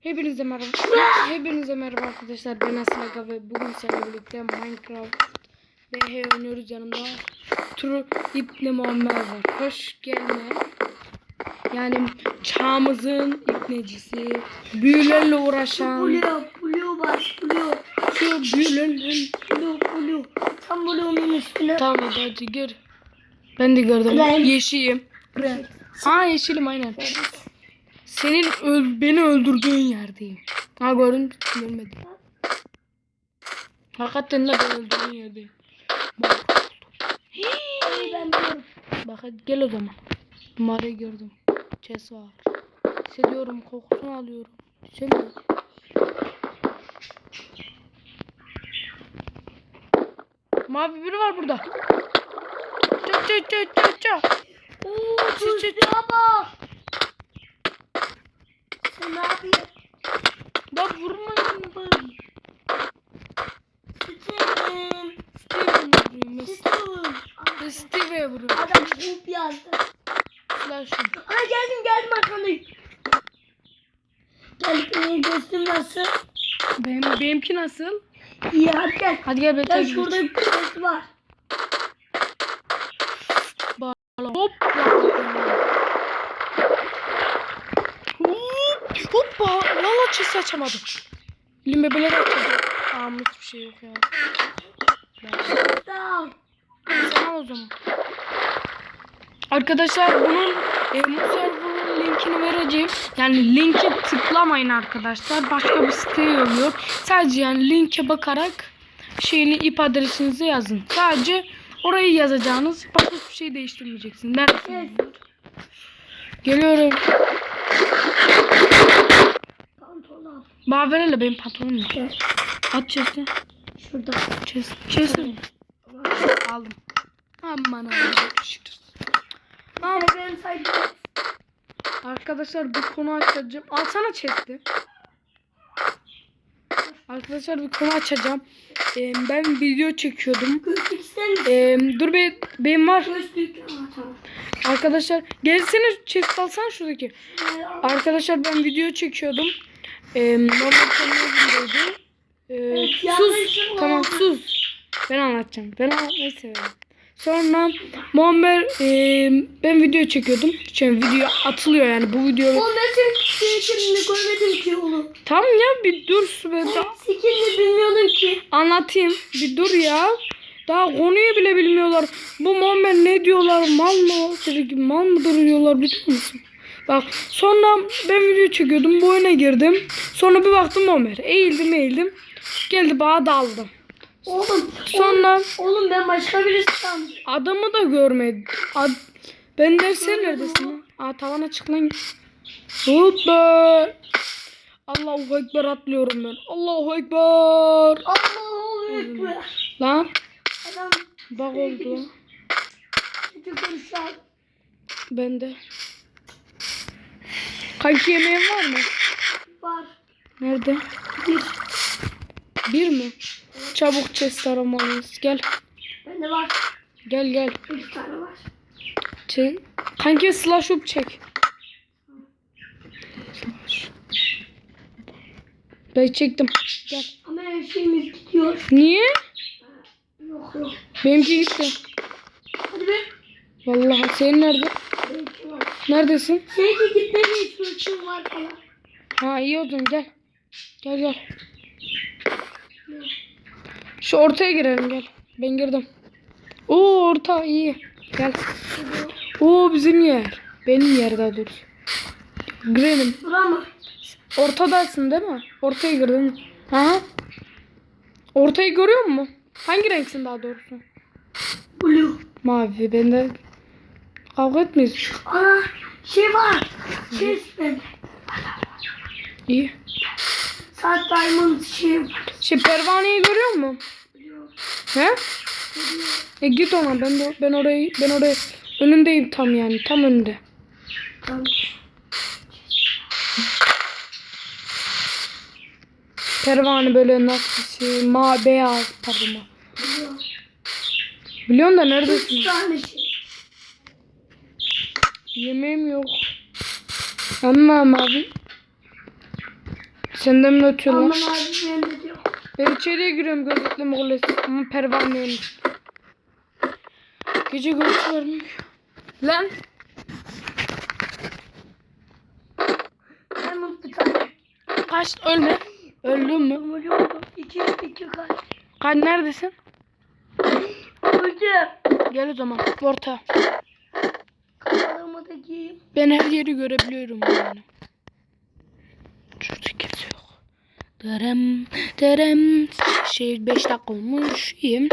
Hepinize merhaba. Hepinize merhaba arkadaşlar. Ben Asıl Aga ve bugün seninle birlikte Minecraft ve oynuyoruz yanımda. Turu İbni Muammer var. Hoş gelme. Yani çağımızın ipnecisi, büyülerle uğraşan, Blue, blue bas, blue, şu büyülerle... blue, blue. Tam blue'un üstüne. Tamam hadi, gör. Ben de gördüm. Ben- Yeşilim. Ha yeşilim aynen. Senin öl beni öldürdüğün yerdeyim. Ha gördün görmedim. Hakikaten de ben öldürdüğün yerdeyim. Bak. Ben biliyorum. Bak hadi gel o zaman. Mare gördüm. Chest var. Hissediyorum kokusunu alıyorum. De. Mavi biri var burada. Çö çö çö çö çö. Oo, Çö çö çö. tuzluğa bak. Vurmayın bak. Steven. Steven vuruyor. Steven. Steve'e vuruyor. Adam hoop yazdı. Flash'ım. Ay geldim geldim arkandayım. Gel benim göğsüm nasıl? Benim, benimki nasıl? İyi hadi gel. Hadi gel Gel bekle. şurada bir göğsü var. Hop. Hop. Hoppa. Lala çiz açamadım. Elim bebeleri açamadım. Tamam hiçbir şey yok ya. Tamam. Sen al o zaman. Arkadaşlar bunun e, bu server'ın linkini vereceğim. Yani linke tıklamayın arkadaşlar. Başka bir site oluyor. Sadece yani linke bakarak şeyini ip adresinizi yazın. Sadece orayı yazacağınız. Başka hiçbir şey değiştirmeyeceksiniz. Neredesiniz? Geliyorum. Pantolon. Baverele benim pantolonum yok. Gel. At chest'i. Şurada. Chest. Chest'i. Aldım. Aman Allah'ım. Arkadaşlar bir konu açacağım. Alsana chest'i. Arkadaşlar bir konu açacağım. Ee, ben video çekiyordum. Ee, dur be, benim var. Arkadaşlar gelsene chest alsana şuradaki. Arkadaşlar ben video çekiyordum. Ee, normal kanalımdaydı. Ee, Evet, sus. yanlışım Tamam sus. Ben anlatacağım. Ben anlatmayı severim. Sonra Muammer e, ben video çekiyordum. Şimdi video atılıyor yani bu video. Ben senin skinini görmedim ki oğlum. Tamam ya bir dur ben daha Skinini bilmiyordum ki. anlatayım. Bir dur ya. Daha konuyu bile bilmiyorlar. Bu Muammer ne diyorlar? Mal mı? Dedi ki, mal mıdır diyorlar biliyor musun? Bak sonra ben video çekiyordum. Bu oyuna girdim. Sonra bir baktım Muammer. Eğildim eğildim. Geldi bana daldı. Oğlum. Sonra Oğlum ben başka birisi sandım. adamı da görmedim. Ad ben de sen neredesin? Aa tavana çık lan. Hoppa. Allahu Ekber atlıyorum ben. Allahu Ekber. Allahu Ekber. Lan Adam bak oldu. çocuk konuşan. Ben de. Kanki yemeğin var mı? Var. Nerede? Bir. Bir mi? Çabuk chest aramalıyız. Gel. Bende var. Gel gel. Bir tane var. Çek. Kanki slash up çek. Ben çektim. Gel. Ama her şeyimiz gidiyor. Niye? Yok yok. Benimki gitti. Hadi be. Vallahi senin nerede? Var. Neredesin? Şeyde gitmedi. Çocuğum var falan. Ha iyi o zaman gel. Gel gel. Şu ortaya girelim gel. Ben girdim. Oo orta iyi. Gel. Oo bizim yer. Benim yer daha doğrusu. Girelim. Bura mı? Ortadasın değil mi? Ortaya girdin. Ha? Ortayı görüyor musun? Hangi renksin daha doğrusu? Blue. Mavi. Ben de kavga etmeyiz. Ana şey var. Şey ben. İyi. Saat diamond şey. Şey pervaneyi görüyor musun? Biliyor. He? E git ona. Ben de, ben orayı ben oraya önündeyim tam yani. Tam önünde. Tamam. Pervane böyle nasıl şey? Ma beyaz pardon. ma- Biliyor. Biliyorsun da Üç neredesin? tane şey. Yemeğim yok. Ama mavi. Senden mi ötüyor lan? Aman abi ben de diyor. Ben içeriye giriyorum gözetle Moğolis. Ama pervaneyim. Gece var mı? Lan. Diamond bir tane. Kaç ölme. Öldün mü? İki, iki kaç. Kaç neredesin? Öldüm. Gel o zaman. Orta. Ben her yeri görebiliyorum yani. Şurada kimse yok. Derem, derem. Şey 5 dakika olmuş. İyiyim.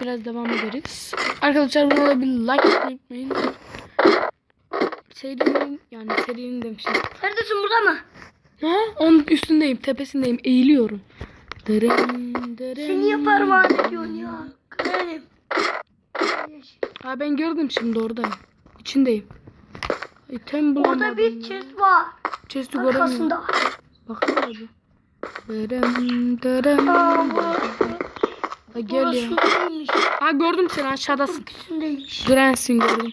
Biraz devam ederiz. Arkadaşlar buna bir like atmayı unutmayın. Serinin yani serinin demişim. Neredesin burada mı? Ha, onun üstündeyim, tepesindeyim, eğiliyorum. Derem, derem. Sen niye parmağını ediyorsun ya? Kırarım. Ha ben gördüm şimdi oradayım. İçindeyim. İtem bulamadım. Orada bir chest var. Chest'i göremiyorum. Arkasında. Bakın hadi. Derem, derem. Aa. Ha, gel ya. Ha gördüm seni aşağıdasın. Grensin gördüm.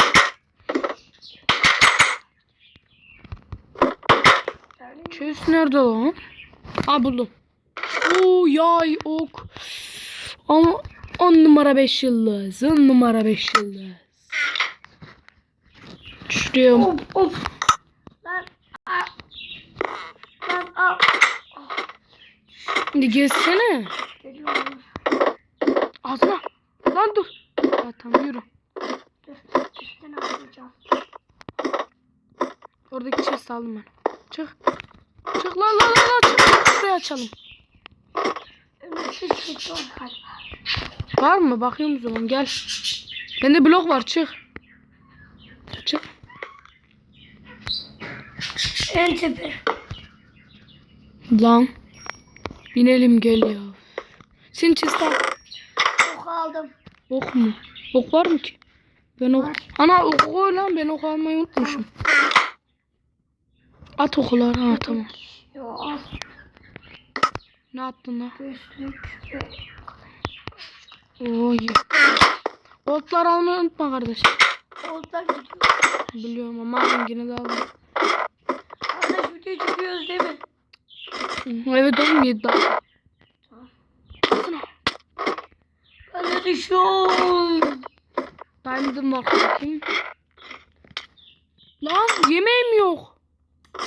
Chest nerede lan? Ha buldum. Oo yay ok. Ama 10 numara 5 yıldız. 10 numara 5 yıldız. Şuraya Of of. Lan. Aa. Lan al. Şimdi gezsene. Geliyorum. Azma. Lan dur. Ya tamam yürü. Dur. Üstüne atlayacağım. Oradaki chest aldım ben. Çık. Çık lan lan lan çık. Şurayı açalım. Var mı? Bakıyorum o zaman gel. Bende blok var. Çık. En tepe. Lan. Binelim gel ya. Chest al. Ok aldım. Ok mu? Ok var mı ki? Ben ok. Var. Ana ok koy lan ben ok almayı unutmuşum. At okular ha tamam. Yo al. Ne attın lan? İyi. Goldlar almayı unutma kardeş. kollar gidiyor. Biliyorum ama ben yine de aldım. Kardeş video çekiyoruz değil mi? Hı, Evet oğlum 7 dakika. Ben de düşüyorum. Diamond'ım var bakayım. Lan yemeğim yok.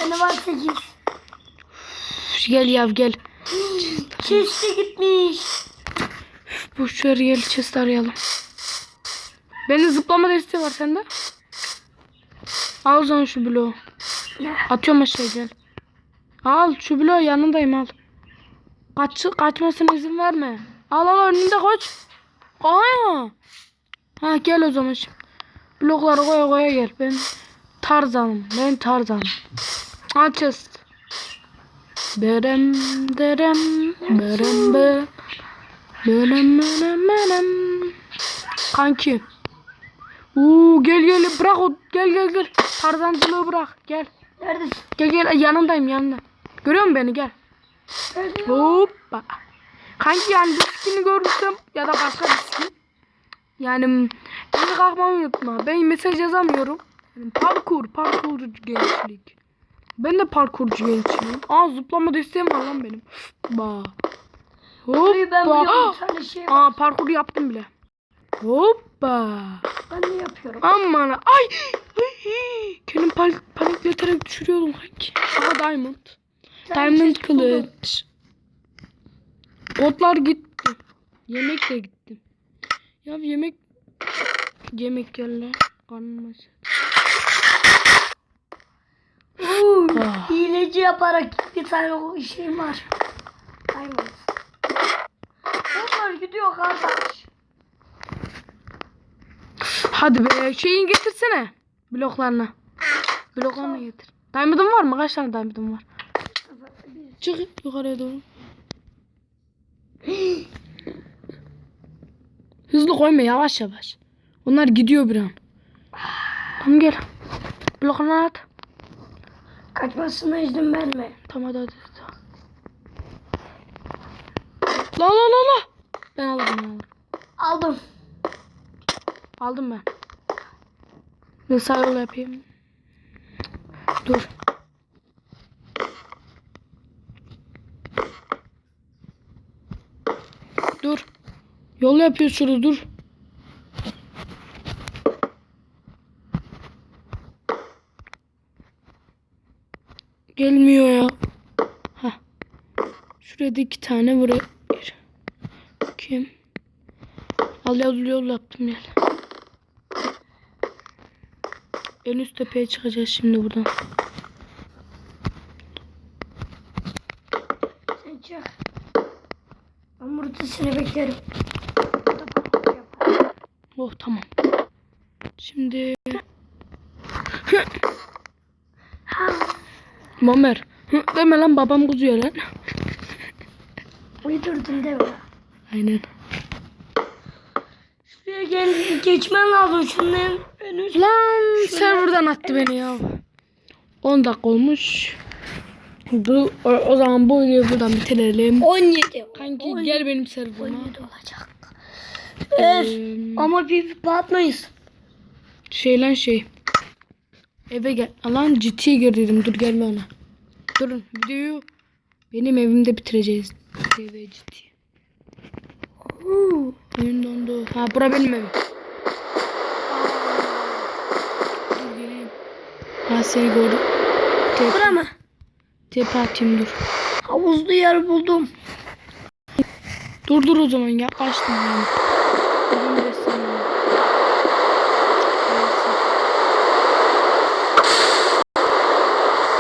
Bende var 8. Üf, Gel yav gel. Chest'e gitmiş. Boş ver gel chest arayalım. Benim zıplama desteği var sende. Al o zaman şu bloğu. Atıyorum aşağı gel. Al şu bloğu yanındayım al. Kaç, kaçmasına izin verme. Al al önünde koç. Aa. Ha gel o zaman şimdi. Blokları koya koya gel. Ben Tarzanım. Ben Tarzanım. Chest. Berem derem berem be. Berem berem berem. Kanki. Uuu gel gel bırak o gel gel gel. Tarzancılığı bırak gel. Neredesin? Gel gel yanındayım yanında. Görüyor musun beni gel. Neredesin? Hoppa. Kanki yani bir skini görürsem ya da başka bir skin. Yani beni kalkmayı unutma. Ben mesaj yazamıyorum. Yani parkur, parkurcu gençlik. Ben de parkurcu gençliğim. Aa zıplama desteğim var lan benim. Ba. Hoppa. şey. Aa parkur yaptım bile. Hoppa. Ben de yapıyorum. Aman ay. ay. Kendim pan panikleterek düşürüyordum kanki. Aha diamond. Diamond kılıç. Otlar gitti. Yemek de gitti. Ya yemek yemek lan. Karnım Ah. hileci yaparak bir tane o şeyim var. Diamond. Onlar gidiyor kardeş. Hadi be şeyin getirsene. Bloklarına. Bloklarına getir. Diamond'ın var mı? Kaç tane diamond'ın var? Çık yukarıya doğru. Hızlı koyma yavaş yavaş. Onlar gidiyor bir an. Tamam gel. Bloklarına at. Kaçmasına izin verme. Tamam hadi hadi. hadi. La la la la. Ben alırım ben alırım. Aldım. Aldım ben. Bir sağ yol yapayım. Dur. Dur. Yol yapıyor şurada dur. Gelmiyor ya. Hah. Şurada iki tane buraya. Kim? Al yol yol yaptım yani. En üst tepeye çıkacağız şimdi buradan. Sen çık. Ben burada seni beklerim. Oh tamam. Şimdi. Mamer. Deme lan babam kızıyor lan. Uydurdun değil mi? Aynen. Şuraya gel geçmen lazım şunların önü. Lan serverdan attı beni ya. 10 dakika olmuş. Bu, o, o zaman bu videoyu buradan bitirelim. 17. Kanki 17 gel benim serverıma. olacak. Ee, Öf. Ama bir batmayız. şey lan şey. Eve gel. Lan ciddiye gir dedim. Dur gelme ona. Durun videoyu benim evimde bitireceğiz. TV ciddi. Oyun dondu. Ha bura benim evim. Dur geleyim. Ha seni gördüm. Tepe, Bura mı? tepe atayım dur. Havuzlu yer buldum. Dur dur o zaman ya. Açtım yani.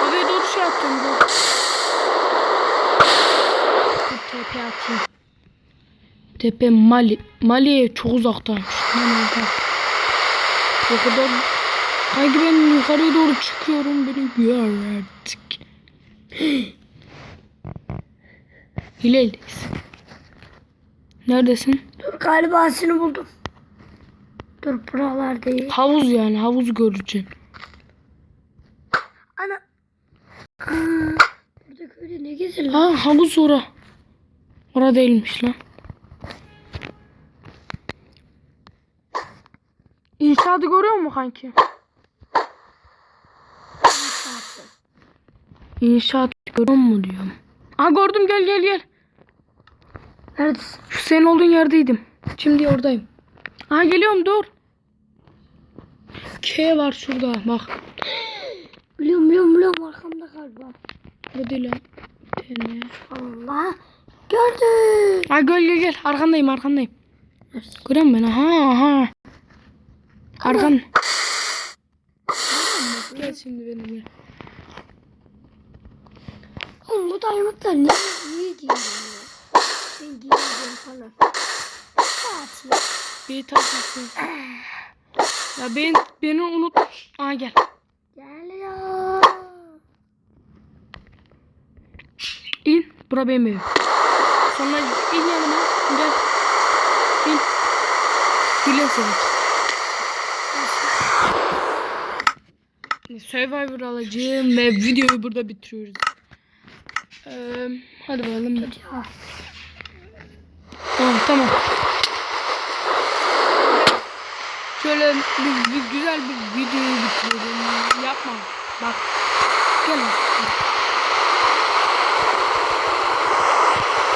Havaya doğru şey attım dur. Tepe atayım. Tepe Mali. Mali'ye çok uzaktaymış. Lan orada. O kadar... Kanki ben yukarıya doğru çıkıyorum. Beni gör artık. Hilal'deyiz. Neredesin? Dur galiba seni buldum. Dur buralar değil. Havuz yani havuz göreceksin. Ana. Aa, Burada köyde ne gezer? Ha havuz ora. Ora değilmiş lan. İnşaatı görüyor musun kanki? İnşaat görüyor mu diyorum. Aa gördüm gel gel gel. Neredesin? Şu senin olduğun yerdeydim. Şimdi oradayım. Aa geliyorum dur. K var şurada bak. Biliyorum biliyorum biliyorum arkamda galiba. Hadi lan. Tene. Allah. Gördüm. Aa gel gel gel. Arkandayım arkandayım. Görüyor musun beni? Aha aha. Arkan. Gel şimdi benimle. Oğlum bu diamondlar niye, niye giyiyorsun ya? Sen giyiyorsun falan. Saat ya. Bir. Ya ben beni unut. Aa gel. Geliyor. İn. Bura benim evim. Sonra in yanıma. Gel. İn. Güle seni. Survivor alacağım ve videoyu burada bitiriyoruz. Ee, hadi bakalım. Ya. Tamam tamam. Şöyle bir, bir güzel bir videoyu bitirelim. Yapma. Bak. Gel.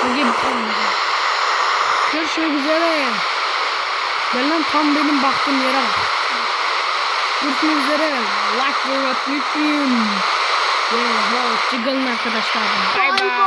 Hadi bitirelim. Görüşmek üzere. Gel lan tam benim baktığım yere bak. Görüşmek üzere. Like ve unutmayın. Ve hoşçakalın arkadaşlar. Bye